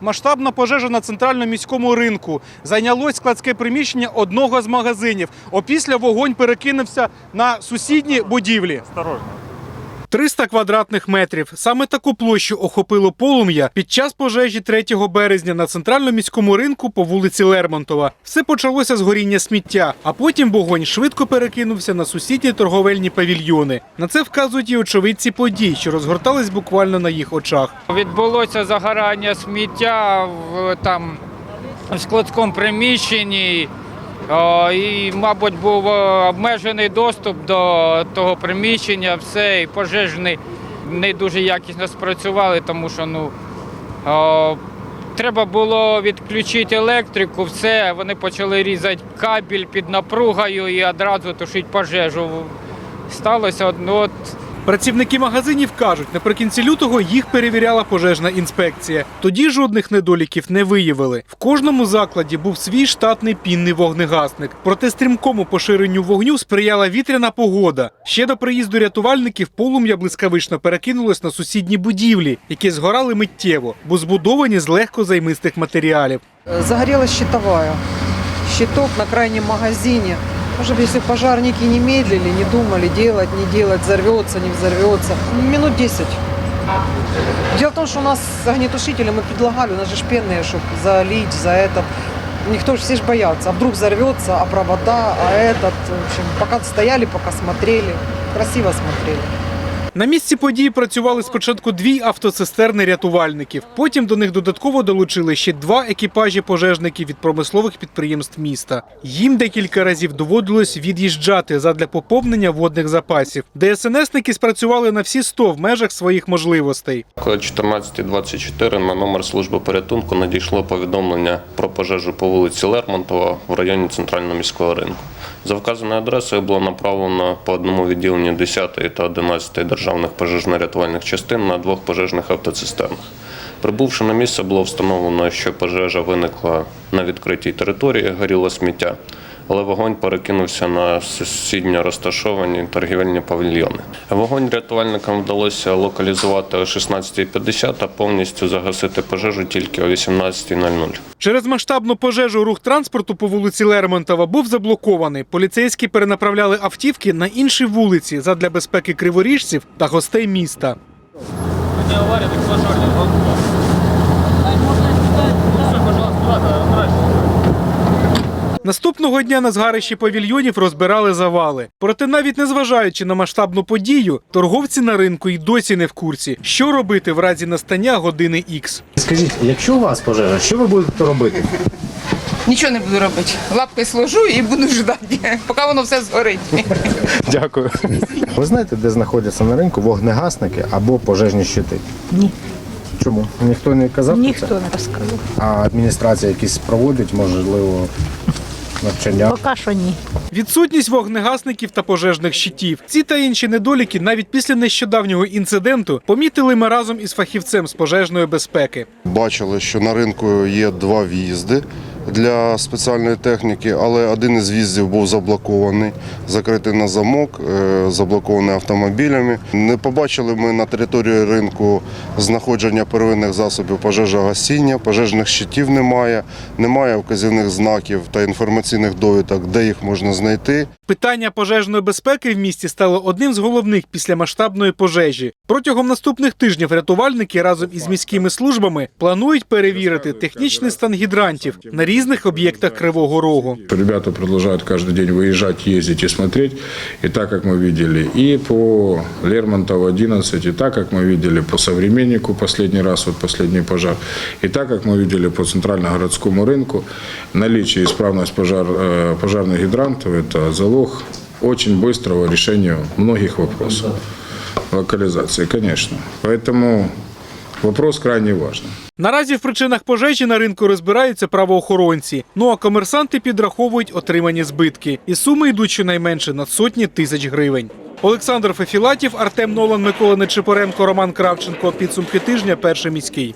масштабна пожежа на центральному міському ринку. Зайнялось складське приміщення одного з магазинів. Опісля вогонь перекинувся на сусідні будівлі. 300 квадратних метрів. Саме таку площу охопило полум'я під час пожежі 3 березня на центральному міському ринку по вулиці Лермонтова. Все почалося з горіння сміття, а потім вогонь швидко перекинувся на сусідні торговельні павільйони. На це вказують і очевидці подій, що розгортались буквально на їх очах. Відбулося загорання сміття в там в складському приміщенні. І, мабуть, був е, обмежений доступ до того приміщення, все, і пожежні не дуже якісно спрацювали, тому що ну, о, треба було відключити електрику, все, вони почали різати кабель під напругою і одразу тушити пожежу. Сталося ну, от, Працівники магазинів кажуть, наприкінці лютого їх перевіряла пожежна інспекція. Тоді жодних недоліків не виявили. В кожному закладі був свій штатний пінний вогнегасник. Проте стрімкому поширенню вогню сприяла вітряна погода. Ще до приїзду рятувальників полум'я блискавично перекинулось на сусідні будівлі, які згорали миттєво, бо збудовані з легкозаймистих матеріалів. Загорелась щитовая. Щиток на крайнем магазине. Может, если пожарники не медлили, не думали, делать, не делать, взорвется, не взорвется. Минут 10. Дело в том, что у нас огнетушители мы предлагали, у нас же ж пенные, чтобы залить за это. Никто же все ж боятся. А вдруг взорвется, а провода, а этот. В общем, пока стояли, пока смотрели. Красиво смотрели. На місці події працювали спочатку дві автоцистерни рятувальників. Потім до них додатково долучили ще два екіпажі пожежників від промислових підприємств міста. Їм декілька разів доводилось від'їжджати задля поповнення водних запасів. ДСНСники спрацювали на всі 100 в межах своїх можливостей. Коли 14.24 на номер служби порятунку надійшло повідомлення про пожежу по вулиці Лермонтова в районі центрального міського ринку. За вказаною адресою було направлено по одному відділенню 10 та 11 державних пожежно-рятувальних частин на двох пожежних автоцистернах. Прибувши на місце, було встановлено, що пожежа виникла на відкритій території, горіло сміття, але вогонь перекинувся на сусідньо розташовані торгівельні павільйони. Вогонь рятувальникам вдалося локалізувати о 16.50 та повністю загасити пожежу тільки о 18.00. Через масштабну пожежу рух транспорту по вулиці Лермонтова був заблокований. Поліцейські перенаправляли автівки на інші вулиці задля безпеки криворіжців та гостей міста. Наступного дня на згарищі павільйонів розбирали завали. Проте, навіть незважаючи на масштабну подію, торговці на ринку й досі не в курсі, що робити в разі настання години Х. Скажіть, якщо у вас пожежа, що ви будете робити? Нічого не буду робити. Лапки сложу і буду ждати, поки воно все згорить. Дякую. Ви знаєте, де знаходяться на ринку вогнегасники або пожежні щити? Ні. Чому? Ніхто не казав про Ніхто це? не розказав. А адміністрація якісь проводить, можливо, навчання. Поки що ні. Відсутність вогнегасників та пожежних щитів. Ці та інші недоліки навіть після нещодавнього інциденту помітили ми разом із фахівцем з пожежної безпеки. Бачили, що на ринку є два в'їзди для спеціальної техніки, але один із в'їздів був заблокований, закритий на замок, е, заблокований автомобілями. Не побачили ми на території ринку знаходження первинних засобів пожежогасіння, пожежних щитів немає, немає вказівних знаків та інформаційних довідок, де їх можна знайти. Питання пожежної безпеки в місті стало одним з головних після масштабної пожежі. Протягом наступних тижнів рятувальники разом із міськими службами планують перевірити технічний стан гідрантів на різних об'єктах Кривого Рогу. Ребята продолжают каждый день выезжать, ездить и смотреть. И так, как мы видели и по Лермонтову 11, и так, как мы видели по Современнику последний раз, вот последний пожар, и так, как мы видели по Центральногородскому рынку, наличие и исправность пожар, э, пожарных гидрантов – это залог очень быстрого решения многих вопросов. Локализации, конечно. Поэтому вопрос крайне важный. Наразі в причинах пожежі на ринку розбираються правоохоронці. Ну а комерсанти підраховують отримані збитки. І суми йдуть щонайменше на сотні тисяч гривень. Олександр Фефілатів, Артем Нолан, Микола Нечипоренко, Роман Кравченко. Підсумки тижня. Перший міський.